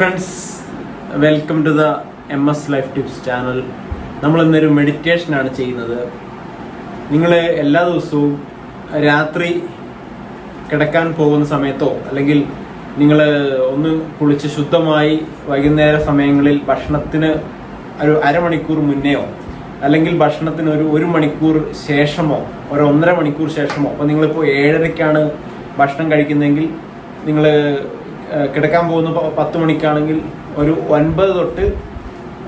Friends welcome to the M S life tips channel നമ്മൾ ഇന്നൊരു മെഡിറ്റേഷനാണ് ചെയ്യുന്നത്. നിങ്ങൾ എല്ലാ ദിവസവും രാത്രി കിടക്കാൻ പോകുന്ന സമയത്തോ അല്ലെങ്കിൽ നിങ്ങൾ ഒന്ന് കുളിച്ച് ശുദ്ധമായി വൈകുന്നേര സമയങ്ങളിൽ ഭക്ഷണത്തിന് ഒരു അരമണിക്കൂർ മുന്നെയോ അല്ലെങ്കിൽ ഭക്ഷണത്തിന് ഒരു ഒരു മണിക്കൂർ ശേഷമോ ഒരു ഒന്നര മണിക്കൂർ ശേഷമോ അപ്പോൾ നിങ്ങളിപ്പോൾ ഏഴരയ്ക്കാണ് ഭക്ഷണം കഴിക്കുന്നതെങ്കിൽ നിങ്ങൾ കിടക്കാൻ പോകുന്ന പത്ത് മണിക്കാണെങ്കിൽ ഒരു ഒൻപത് തൊട്ട്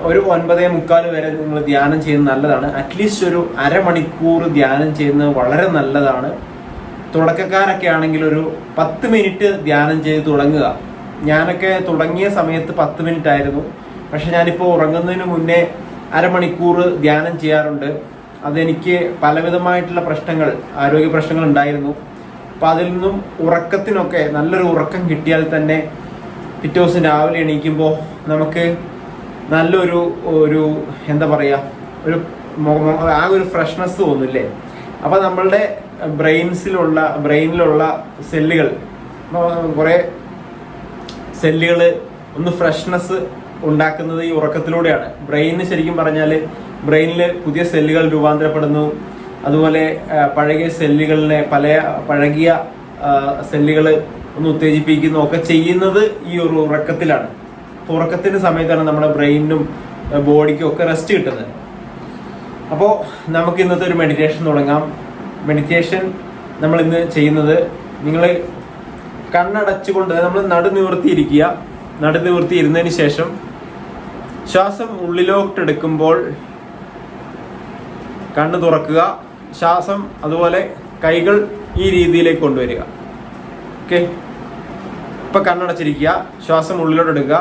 ഒരു ഒൻപതേ മുക്കാൽ വരെ നിങ്ങൾ ധ്യാനം ചെയ്യുന്നത് നല്ലതാണ്. അറ്റ്ലീസ്റ്റ് ഒരു അരമണിക്കൂർ ധ്യാനം ചെയ്യുന്നത് വളരെ നല്ലതാണ്. തുടക്കക്കാരൊക്കെ ആണെങ്കിൽ ഒരു പത്ത് മിനിറ്റ് ധ്യാനം ചെയ്ത് തുടങ്ങുക. ഞാനൊക്കെ തുടങ്ങിയ സമയത്ത് പത്ത് മിനിറ്റ് ആയിരുന്നു പക്ഷെ ഞാനിപ്പോൾ ഉറങ്ങുന്നതിന് മുന്നേ അരമണിക്കൂർ ധ്യാനം ചെയ്യാറുണ്ട്. അതെനിക്ക് പലവിധമായിട്ടുള്ള പ്രശ്നങ്ങൾ ആരോഗ്യ പ്രശ്നങ്ങൾ ഉണ്ടായിരുന്നു. അപ്പം അതിൽ നിന്നും ഉറക്കത്തിനൊക്കെ നല്ലൊരു ഉറക്കം കിട്ടിയാൽ തന്നെ പിറ്റേ ദിവസം രാവിലെ എണീക്കുമ്പോൾ നമുക്ക് നല്ലൊരു ഒരു എന്താ പറയുക ഒരു ആ ഒരു ഫ്രഷ്നെസ് തോന്നില്ലേ? അപ്പോൾ നമ്മളുടെ ബ്രെയിൻസിലുള്ള ബ്രെയിനിലുള്ള സെല്ലുകൾ കുറേ സെല്ലുകൾ ഒന്ന് ഫ്രഷ്നെസ് ഉണ്ടാക്കുന്നത് ഈ ഉറക്കത്തിലൂടെയാണ്. ബ്രെയിനിന് ശരിക്കും പറഞ്ഞാൽ ബ്രെയിനിൽ പുതിയ സെല്ലുകൾ രൂപാന്തരപ്പെടുന്നു. അതുപോലെ പഴകിയ സെല്ലുകളിനെ പല പഴകിയ സെല്ലുകൾ ഒന്ന് ഉത്തേജിപ്പിക്കുന്നു ഒക്കെ ചെയ്യുന്നത് ഈ ഒരു ഉറക്കത്തിലാണ്. ഉറക്കത്തിന്റെ സമയത്താണ് നമ്മുടെ ബ്രെയിനും ബോഡിക്കും ഒക്കെ റെസ്റ്റ് കിട്ടുന്നത്. അപ്പോൾ നമുക്ക് ഇന്നത്തെ ഒരു മെഡിറ്റേഷൻ തുടങ്ങാം. മെഡിറ്റേഷൻ നമ്മൾ ഇന്ന് ചെയ്യുന്നത് നിങ്ങൾ കണ്ണടച്ചുകൊണ്ട് നമ്മൾ നടു നിവർത്തിയിരിക്കുക. നടു നിവർത്തി ഇരുന്നതിന് ശേഷം ശ്വാസം ഉള്ളിലോട്ടെടുക്കുമ്പോൾ കണ്ണ് തുറക്കുക. ശ്വാസം അതുപോലെ കൈകൾ ഈ രീതിയിലേക്ക് കൊണ്ടുവരിക. ഓക്കെ ഇപ്പൊ കണ്ണടച്ചിരിക്കുക ശ്വാസം ഉള്ളിലോട്ട് എടുക്കുക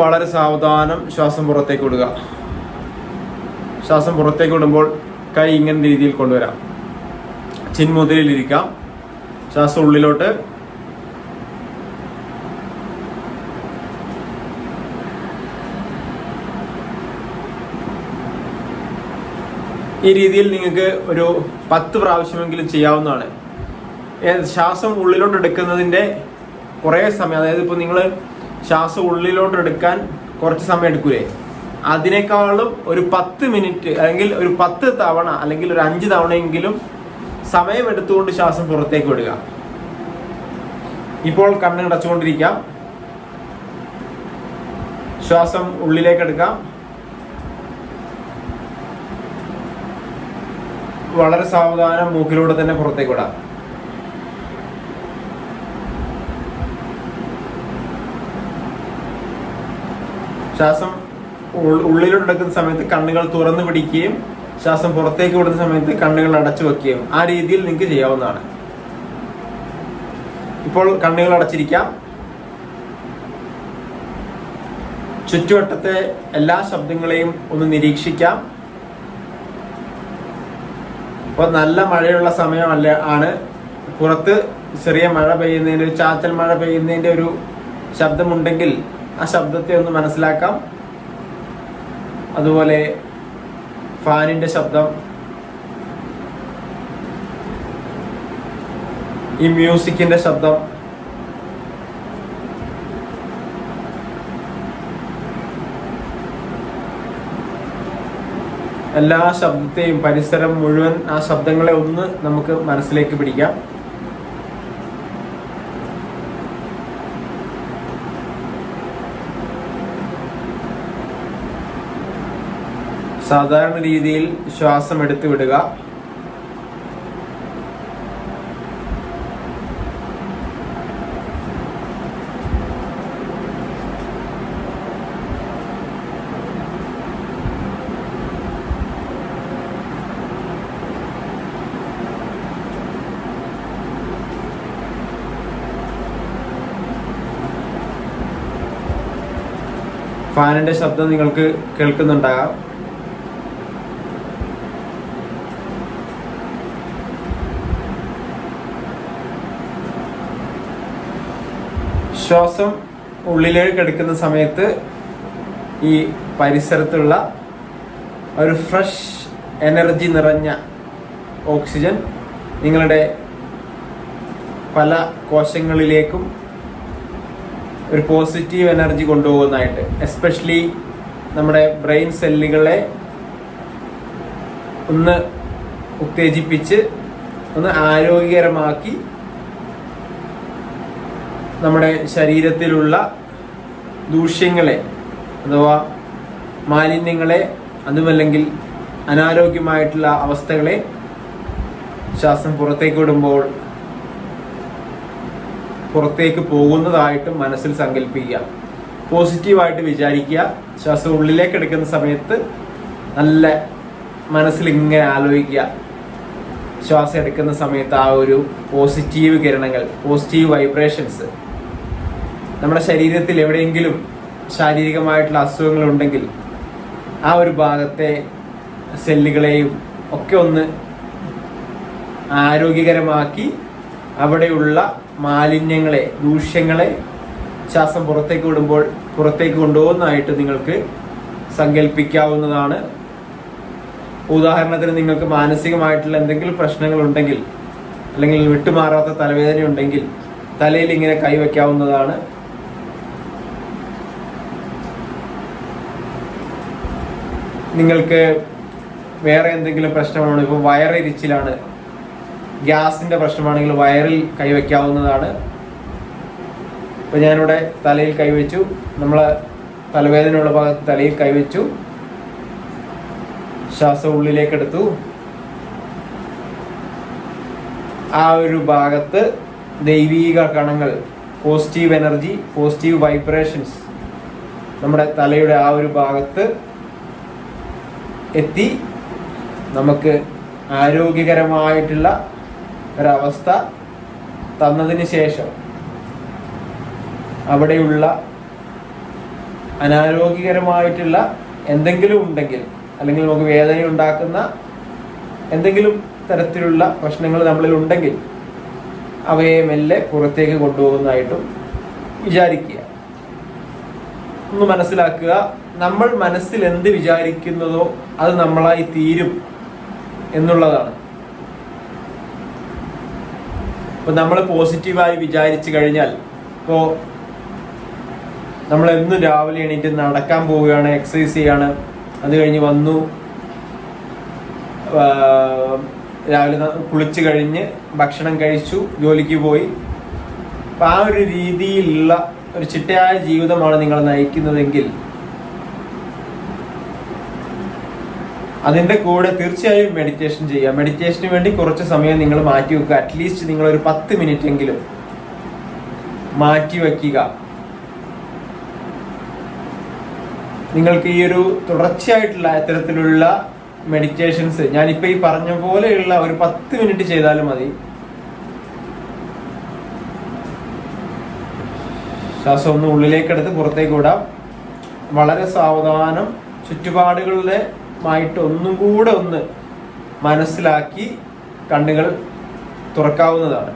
വളരെ സാവധാനം ശ്വാസം പുറത്തേക്ക് വിടുക. ശ്വാസം പുറത്തേക്ക് വിടുമ്പോൾ കൈ ഇങ്ങനെ രീതിയിൽ കൊണ്ടുവരാം. ചിന്മുദ്രയിലിരിക്കാം ശ്വാസം ഉള്ളിലോട്ട് ഈ രീതിയിൽ നിങ്ങൾക്ക് ഒരു പത്ത് പ്രാവശ്യമെങ്കിലും ചെയ്യാവുന്നതാണ്. ശ്വാസം ഉള്ളിലോട്ട് എടുക്കുന്നതിന്റെ കുറേ സമയം അതായത് ഇപ്പോൾ നിങ്ങൾ ശ്വാസം ഉള്ളിലോട്ട് എടുക്കാൻ കുറച്ച് സമയം എടുക്കൂലേ? അതിനേക്കാളും ഒരു പത്ത് മിനിറ്റ് അല്ലെങ്കിൽ ഒരു പത്ത് തവണ അല്ലെങ്കിൽ ഒരു അഞ്ച് തവണയെങ്കിലും സമയം എടുത്തുകൊണ്ട് ശ്വാസം പുറത്തേക്ക് വിടുക. ഇപ്പോൾ കണ്ണ് അടച്ചുകൊണ്ടിരിക്കാം. ശ്വാസം ഉള്ളിലേക്ക് എടുക്കാം. വളരെ സാവധാനം മൂക്കിലൂടെ തന്നെ പുറത്തേക്ക് വിടാം. ശ്വാസം ഉള്ളിലോട്ട് എടുക്കുന്ന സമയത്ത് കണ്ണുകൾ തുറന്നു പിടിക്കുകയും ശ്വാസം പുറത്തേക്ക് വിടുന്ന സമയത്ത് കണ്ണുകൾ അടച്ചു വെക്കുകയും ആ രീതിയിൽ നിങ്ങൾക്ക് ചെയ്യാവുന്നതാണ്. ഇപ്പോൾ കണ്ണുകൾ അടച്ചിരിക്കാം. ചുറ്റുവട്ടത്തെ എല്ലാ ശബ്ദങ്ങളെയും ഒന്ന് നിരീക്ഷിക്കാം. ഇപ്പോൾ നല്ല മഴയുള്ള സമയമല്ല ആണ്. പുറത്ത് ചെറിയ മഴ പെയ്യുന്നതിന്റെ ഒരു ചാറ്റൽ മഴ പെയ്യുന്നതിന്റെ ഒരു ശബ്ദമുണ്ടെങ്കിൽ ആ ശബ്ദത്തെ ഒന്ന് മനസ്സിലാക്കാം. അതുപോലെ ഫാനിന്റെ ശബ്ദം. ഈ മ്യൂസിക്കിന്റെ ശബ്ദം. എല്ലാ ശബ്ദത്തെയും പരിസരം മുഴുവൻ ആ ശബ്ദങ്ങളെ ഒന്ന് നമുക്ക് മനസ്സിലേക്ക് പിടിക്കാം. സാധാരണ രീതിയിൽ ശ്വാസം എടുത്തു വിടുക ഫാനിന്റെ ശബ്ദം നിങ്ങൾക്ക് കേൾക്കുന്നുണ്ടാകാം ശ്വാസം ഉള്ളിലേക്ക് എടുക്കുന്ന സമയത്ത് ഈ പരിസരത്തുള്ള ഒരു ഫ്രഷ് എനർജി നിറഞ്ഞ ഓക്സിജൻ നിങ്ങളുടെ പല കോശങ്ങളിലേക്കും ഒരു പോസിറ്റീവ് എനർജി കൊണ്ടുപോകുന്നതായിട്ട്. എസ്പെഷ്യലി നമ്മുടെ ബ്രെയിൻ സെല്ലുകളെ ഒന്ന് ഉത്തേജിപ്പിച്ച് ഒന്ന് ആരോഗ്യകരമാക്കി നമ്മുടെ ശരീരത്തിലുള്ള ദൂഷ്യങ്ങളെ അഥവാ മാലിന്യങ്ങളെ അതുമല്ലെങ്കിൽ അനാരോഗ്യമായിട്ടുള്ള അവസ്ഥകളെ ശ്വാസം പുറത്തേക്ക് വിടുമ്പോൾ പുറത്തേക്ക് പോകുന്നതായിട്ടും മനസ്സിൽ സങ്കല്പിക്കുക പോസിറ്റീവായിട്ട് വിചാരിക്കുക. ശ്വാസം ഉള്ളിലേക്ക് എടുക്കുന്ന സമയത്ത് നല്ല മനസ്സിൽ ഇങ്ങനെ ആലോചിക്കുക. ശ്വാസം എടുക്കുന്ന സമയത്ത് ആ ഒരു പോസിറ്റീവ് കിരണങ്ങൾ പോസിറ്റീവ് വൈബ്രേഷൻസ് നമ്മുടെ ശരീരത്തിൽ എവിടെയെങ്കിലും ശാരീരികമായിട്ടുള്ള അസുഖങ്ങൾ ഉണ്ടെങ്കിൽ ആ ഒരു ഭാഗത്തെ സെല്ലുകളെയും ഒക്കെ ഒന്ന് ആരോഗ്യകരമാക്കി അവിടെയുള്ള മാലിന്യങ്ങളെ ദൂഷ്യങ്ങളെ ശ്വാസം പുറത്തേക്ക് വിടുമ്പോൾ പുറത്തേക്ക് കൊണ്ടുപോകുന്നതായിട്ട് നിങ്ങൾക്ക് സങ്കല്പിക്കാവുന്നതാണ് ഉദാഹരണത്തിന് നിങ്ങൾക്ക് മാനസികമായിട്ടുള്ള എന്തെങ്കിലും പ്രശ്നങ്ങൾ ഉണ്ടെങ്കിൽ അല്ലെങ്കിൽ വിട്ടുമാറാത്ത തലവേദന ഉണ്ടെങ്കിൽ തലയിൽ ഇങ്ങനെ കൈവയ്ക്കാവുന്നതാണ് നിങ്ങൾക്ക് വേറെ എന്തെങ്കിലും പ്രശ്നമാണ്? ഇപ്പോൾ വയറിരിച്ചിലാണ് ഗ്യാസിന്റെ പ്രശ്നമാണെങ്കിൽ വയറിൽ കൈവയ്ക്കാവുന്നതാണ്. ഇപ്പൊ ഞാനിവിടെ തലയിൽ കൈവച്ചു. നമ്മളെ തലവേദനയുള്ള ഭാഗത്ത് തലയിൽ കൈവച്ചു. ശ്വാസം ഉള്ളിലേക്ക് എടുത്തു ആ ഒരു ഭാഗത്ത് ദൈവീക കണങ്ങൾ പോസിറ്റീവ് എനർജി പോസിറ്റീവ് വൈബ്രേഷൻസ് നമ്മുടെ തലയുടെ ആ ഒരു ഭാഗത്ത് എത്തി. നമുക്ക് ആരോഗ്യകരമായിട്ടുള്ള ഒരവസ്ഥ തന്നതിന് ശേഷം അവിടെയുള്ള അനാരോഗ്യകരമായിട്ടുള്ള എന്തെങ്കിലും ഉണ്ടെങ്കിൽ അല്ലെങ്കിൽ നമുക്ക് വേദന ഉണ്ടാക്കുന്ന എന്തെങ്കിലും തരത്തിലുള്ള പ്രശ്നങ്ങൾ നമ്മളിൽ ഉണ്ടെങ്കിൽ അവയെ മെല്ലെ പുറത്തേക്ക് കൊണ്ടുപോകുന്നതായിട്ടും വിചാരിക്കുക. ഒന്ന് മനസ്സിലാക്കുക നമ്മൾ മനസ്സിൽ എന്ത് വിചാരിക്കുന്നതോ അത് നമ്മളായി തീരും എന്നുള്ളതാണ്. ഇപ്പൊ നമ്മൾ പോസിറ്റീവായി വിചാരിച്ചു കഴിഞ്ഞാൽ ഇപ്പോ നമ്മൾ എന്നും രാവിലെ എണീറ്റ് നടക്കാൻ പോവുകയാണ് എക്സസൈസ് ചെയ്യാണ്. അത് കഴിഞ്ഞ് വന്നു. രാവിലെ കുളിച്ച് കഴിഞ്ഞ് ഭക്ഷണം കഴിച്ചു ജോലിക്ക് പോയി. അപ്പൊ ആ ഒരു രീതിയിലുള്ള ഒരു ചിട്ടയായ ജീവിതമാണ് നിങ്ങൾ നയിക്കുന്നതെങ്കിൽ അതിന്റെ കൂടെ തീർച്ചയായും മെഡിറ്റേഷൻ ചെയ്യുക. മെഡിറ്റേഷന് വേണ്ടി കുറച്ച് സമയം നിങ്ങൾ മാറ്റി വെക്കുക. അറ്റ്ലീസ്റ്റ് നിങ്ങൾ ഒരു പത്ത് മിനിറ്റ് എങ്കിലും മാറ്റി വയ്ക്കുക നിങ്ങൾക്ക് ഈ ഒരു തുടർച്ചയായിട്ടുള്ള ഇത്തരത്തിലുള്ള മെഡിറ്റേഷൻസ് ഞാനിപ്പോ ഈ പറഞ്ഞ പോലെയുള്ള ഒരു പത്ത് മിനിറ്റ് ചെയ്താലും മതി. ശ്വാസം ഒന്ന് ഉള്ളിലേക്കെടുത്ത് പുറത്തേക്ക് വിടാം. വളരെ സാവധാനം ചുറ്റുപാടുകളിലെ മായിട്ട് ഒന്നും കൂടെ ഒന്ന് മനസ്സിലാക്കി കണ്ണുകൾ തുറക്കാവുന്നതാണ്.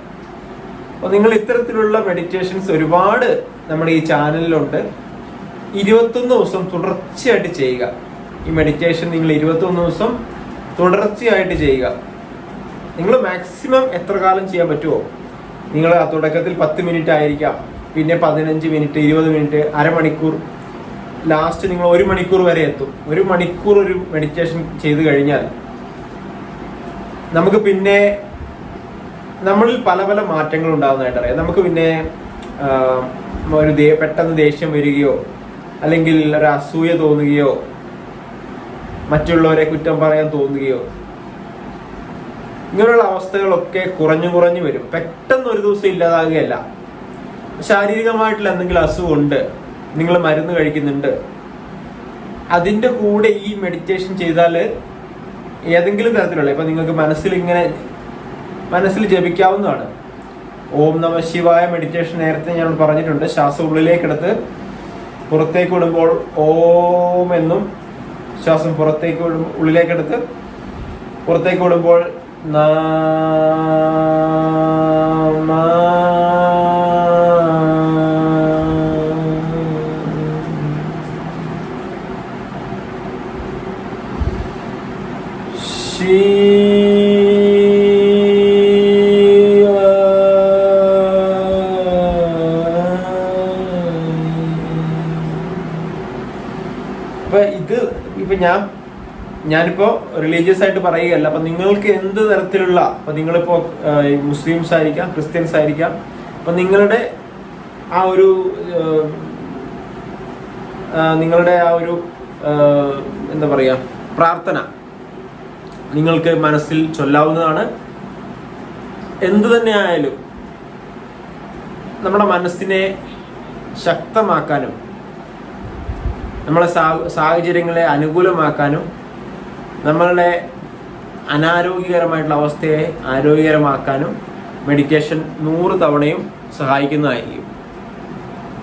അപ്പോൾ നിങ്ങൾ ഇത്തരത്തിലുള്ള മെഡിറ്റേഷൻസ് ഒരുപാട് നമ്മുടെ ഈ ചാനലിലുണ്ട് ഇരുപത്തൊന്ന് ദിവസം തുടർച്ചയായിട്ട് ചെയ്യുക. ഈ മെഡിറ്റേഷൻ നിങ്ങൾ ഇരുപത്തൊന്ന് ദിവസം തുടർച്ചയായിട്ട് ചെയ്യുക. നിങ്ങൾ മാക്സിമം എത്ര കാലം ചെയ്യാൻ പറ്റുമോ നിങ്ങൾ ആ തുടക്കത്തിൽ പത്ത് മിനിറ്റ് ആയിരിക്കാം. പിന്നെ പതിനഞ്ച് മിനിറ്റ് ഇരുപത് മിനിറ്റ് അരമണിക്കൂർ ലാസ്റ്റ് നിങ്ങൾ ഒരു മണിക്കൂർ വരെ എത്തും. ഒരു മണിക്കൂർ ഒരു മെഡിറ്റേഷൻ ചെയ്ത് കഴിഞ്ഞാൽ നമുക്ക് പിന്നെ നമ്മളിൽ പല പല മാറ്റങ്ങൾ ഉണ്ടാകുന്നതായിട്ട് അറിയാം. നമുക്ക് പിന്നെ ഒരു പെട്ടെന്ന് ദേഷ്യം വരികയോ അല്ലെങ്കിൽ ഒരു അസൂയ തോന്നുകയോ മറ്റുള്ളവരെ കുറ്റം പറയാൻ തോന്നുകയോ ഇങ്ങനെയുള്ള അവസ്ഥകളൊക്കെ കുറഞ്ഞു കുറഞ്ഞു വരും. പെട്ടെന്ന് ഒരു ദിവസം ഇല്ലാതാകുകയല്ല. ശാരീരികമായിട്ടുള്ള എന്തെങ്കിലും അസുഖമുണ്ട് നിങ്ങൾ മരുന്ന് കഴിക്കുന്നുണ്ട്. അതിന്റെ കൂടെ ഈ മെഡിറ്റേഷൻ ചെയ്താൽ ഏതെങ്കിലും തരത്തിലുള്ള ഇപ്പൊ നിങ്ങൾക്ക് മനസ്സിൽ ഇങ്ങനെ മനസ്സിൽ ജപിക്കാവുന്നതാണ്. ഓം നമ ശിവായ മെഡിറ്റേഷൻ നേരത്തെ ഞാൻ പറഞ്ഞിട്ടുണ്ട്. ശ്വാസം ഉള്ളിലേക്കെടുത്ത് പുറത്തേക്ക് വിടുമ്പോൾ ഓം എന്നും ശ്വാസം പുറത്തേക്ക് ഉള്ളിലേക്കെടുത്ത് പുറത്തേക്ക് വിടുമ്പോൾ ശിവ അപ്പൊ ഇത് ഇപ്പൊ ഞാൻ ഞാനിപ്പോ റിലീജിയസ് ആയിട്ട് പറയുകയല്ല. അപ്പൊ നിങ്ങൾക്ക് എന്ത് തരത്തിലുള്ള അപ്പൊ നിങ്ങളിപ്പോ മുസ്ലിംസ് ആയിരിക്കാം ക്രിസ്ത്യൻസ് ആയിരിക്കാം അപ്പൊ നിങ്ങളുടെ ആ ഒരു നിങ്ങളുടെ ആ ഒരു എന്താ പറയാ പ്രാർത്ഥന നിങ്ങൾക്ക് മനസ്സിൽ ചൊല്ലാവുന്നതാണ്. എന്തു തന്നെ ആയാലും നമ്മുടെ മനസ്സിനെ ശക്തമാക്കാനും നമ്മളെ സാഹചര്യങ്ങളെ അനുകൂലമാക്കാനും നമ്മളുടെ അനാരോഗ്യകരമായിട്ടുള്ള അവസ്ഥയെ ആരോഗ്യകരമാക്കാനും മെഡിറ്റേഷൻ നൂറ് തവണയും സഹായിക്കുന്നതായിരിക്കും.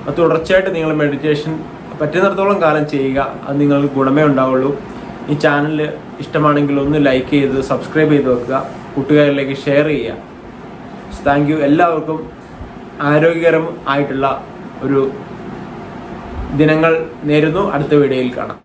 അത് തുടർച്ചയായിട്ട് നിങ്ങൾ മെഡിറ്റേഷൻ പറ്റുന്നിടത്തോളം കാലം ചെയ്യുക. അത് നിങ്ങൾക്ക് ഗുണമേ ഉണ്ടാവുള്ളൂ. ഈ ചാനൽ ഇഷ്ടമാണെങ്കിൽ ഒന്ന് ലൈക്ക് ചെയ്ത് സബ്സ്ക്രൈബ് ചെയ്ത് വെക്കുക. കൂട്ടുകാരിലേക്ക് ഷെയർ ചെയ്യുക. താങ്ക് യു എല്ലാവർക്കും ആരോഗ്യകരം ആയിട്ടുള്ള ഒരു ദിനങ്ങൾ നേരുന്നു. അടുത്ത വീഡിയോയിൽ കാണാം.